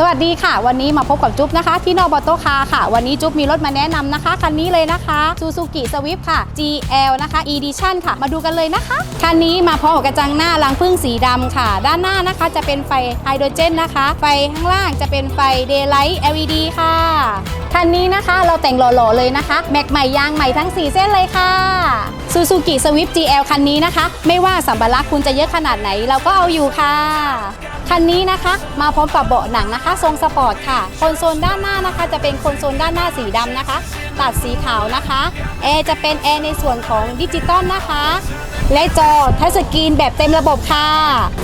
สวัสดีค่ะ วันนี้มาพบกับจุ๊บนะคะ ที่นอบอโตคาค่ะ วันนี้จุ๊บมีรถมาแนะนำนะคะ คันนี้เลยนะคะ Suzuki Swift ค่ะ GL นะคะ Edition ค่ะ มาดูกันเลยนะคะ คันนี้มาพร้อมกับกระจังหน้ารังพึ่งสีดำค่ะ ด้านหน้านะคะจะเป็นไฟไฮโดรเจนนะคะ ไฟข้างล่างจะเป็นไฟ Daylight LED ค่ะ คันนี้นะคะเราแต่งหล่อๆเลยนะคะแม็กใหม่ยางใหม่ทั้ง 4 เส้นเลยค่ะ Suzuki Swift GL คันนี้นะคะ ไม่ว่าสัมภาระคุณจะเยอะขนาดไหน เราก็เอาอยู่ค่ะ คันนี้นะคะ มาพร้อมกับเบาะหนังนะคะ ทรงสปอร์ตค่ะคอนโซลด้านหน้านะคะ จะเป็นคอนโซลด้านหน้าสีดำนะคะ ตัดสีขาวนะคะแอร์จะเป็นแอร์ในส่วนของดิจิตอลนะคะและจอทัชสกรีนแบบเต็มระบบค่ะ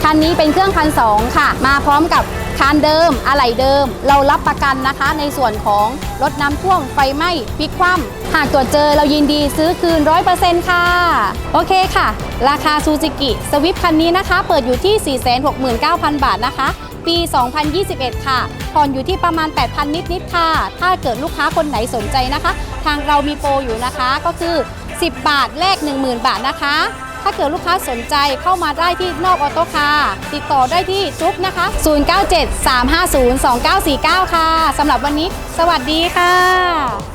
คันนี้เป็นเครื่องพันสองค่ะ มาพร้อมกับ คานเดิม อะไหล่เดิม เรารับประกันนะคะ ในส่วนของรถน้ำท่วมไฟไหม้พลิกคว่ำหากตรวจเจอเรายินดีซื้อคืน 100%ค่ะ โอเคค่ะ ราคาซูซูกิสวิฟคันนี้นะคะ เปิดอยู่ที่ 469,000 บาทนะคะ ปี 2021 ค่ะผ่อนอยู่ที่ประมาณ 8,000 นิด ๆ ค่ะ ถ้าเกิดลูกค้าคนไหนสนใจนะคะ ทางเรามีโปรอยู่นะคะก็คือ 10 บาทแลก10,000 บาทนะคะ ถ้าเกิดลูกค้าสนใจเข้ามาได้ที่นอกออโต้คาร์ติดต่อได้ที่จุ๊บนะคะ 097 350 2949 ค่ะสำหรับวันนี้ สวัสดีค่ะ